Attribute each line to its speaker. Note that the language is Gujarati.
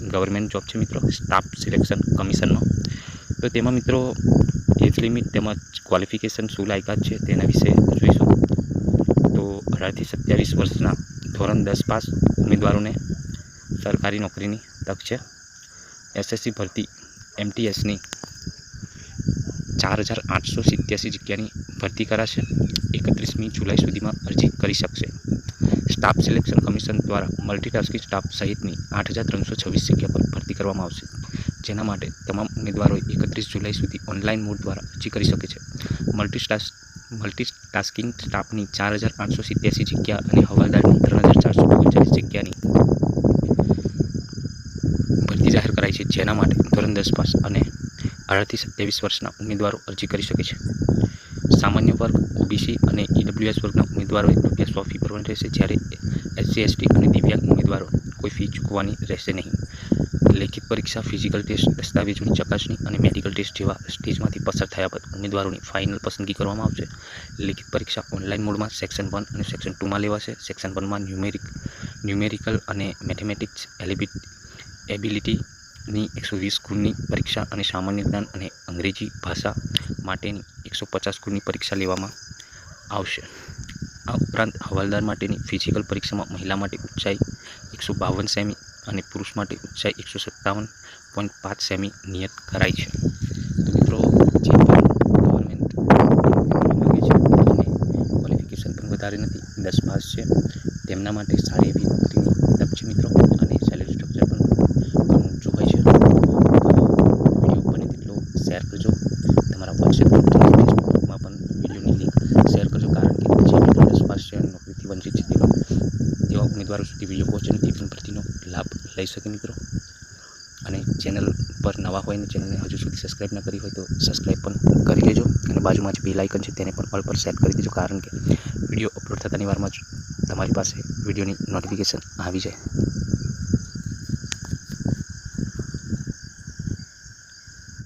Speaker 1: ગવર્મેન્ટ જોબ છે મિત્રો, સ્ટાફ સિલેક્શન કમિશનનો. તો તેમાં મિત્રો, એજ લિમિટ તેમજ ક્વોલિફિકેશન શું લાયકાત છે તેના વિશે જોઈશું. તો અઢારથી સત્યાવીસ વર્ષના ધોરણ દસ પાસ ઉમેદવારોને સરકારી નોકરીની તક છે. એસએસસી ભરતી એમટીએસની ચાર હજાર આઠસો સિત્યાસી જગ્યાની ભરતી કરાશે. એકત્રીસમી જુલાઈ સુધીમાં અરજી કરી શકશે. સ્ટાફ સિલેક્શન કમિશન દ્વારા મલ્ટીટાસ્કિંગ સ્ટાફ સહિતની આઠ હજાર ત્રણસો છવ્વીસ જગ્યા પર ભરતી કરવામાં આવશે. જેના માટે તમામ ઉમેદવારોએ એકત્રીસ જુલાઈ સુધી ઓનલાઈન મોડ દ્વારા અરજી કરી શકે છે. મલ્ટીટાસ્ક મલ્ટીટાસ્કિંગ સ્ટાફની ચાર હજાર આઠસો સિત્યાસી જગ્યા અને હવાલદારની ત્રણ હજાર ચારસો ઓગણચાલીસ જગ્યાની ભરતી જાહેર કરાઈ છે. જેના માટે ધોરણ દસ પાસ અને અઢારથી સત્યાવીસ વર્ષના ઉમેદવારો અરજી કરી શકે છે. સામાન્ય વર્ગ, ઓબીસી અને ઈડબ્લ્યુએસ વર્ગના ઉમેદવારોએ રૂપિયા સો ફી ભરવાની રહેશે જ્યારે એસસી, એસટી અને દિવ્યાંગ ઉમેદવારો કોઈ ફી ચૂકવવાની રહેશે નહીં. લેખિત પરીક્ષા, ફિઝિકલ ટેસ્ટ દસ્તાવેજોની ચકાસણી અને મેડિકલ ટેસ્ટ જેવા સ્ટેજમાંથી પસાર થયા બાદ ઉમેદવારોની ફાઇનલ પસંદગી કરવામાં આવશે. લેખિત પરીક્ષા ઓનલાઈન મોડમાં સેક્શન વન અને સેક્શન ટુમાં લેવાશે. સેક્શન વનમાં ન્યુમેરિક, ન્યુમેરિકલ અને મેથેમેટિક્સ એલિબિટ એબિલિટીની એકસો વીસ ગુણની પરીક્ષા અને સામાન્ય જ્ઞાન અને અંગ્રેજી ભાષા માટેની એકસો પચાસ ગુણની પરીક્ષા લેવામાં આવશે. આ ઉપરાંત હવાલદાર માટેની ફિઝિકલ પરીક્ષામાં મહિલા માટે ઊંચાઈ એકસો બાવન સેમી અને પુરુષ માટે ઊંચાઈ એકસો સત્તાવન પોઈન્ટ પાંચ સેમી નિયત કરાઈ છે. તો મિત્રો, જે ગવર્મેન્ટ છે ક્વોલિફિકેશન પણ વધારે નથી, દસ પાસ છે. તેમના માટે સારી એવી નોકરીની તક છે મિત્રો અને સેલેરી સ્ટ્રક્ચર પણ ઘણું ઊંચું હોય છે તો વીડિયો બને તેટલો શેર કરજો તમારા વોટ્સએપ ગ્રુપ તેમજ ફેસબુક ગ્રુપમાં પણ વિડીયોની લિંક શેર કરજો કારણ કે જે મિત્રો દસ પાસ છે અને નોકરીથી વંચિત છે તેવા સુધી વીડિયો પહોંચે પણ ભરતીનો લાભ લઈ શકે મિત્રો અને ચેનલ પર નવા હોય ને ચેનલને હજુ સુધી સબસ્ક્રાઈબ ન કરી હોય તો સબસ્ક્રાઈબ પણ કરી લેજો અને બાજુમાં જે બે લાઇકન છે તેને પણ ઓલ પર સેટ કરી દેજો કારણ કે વીડિયો અપલોડ થતાની વારમાં જ તમારી પાસે વિડીયોની નોટિફિકેશન આવી જાય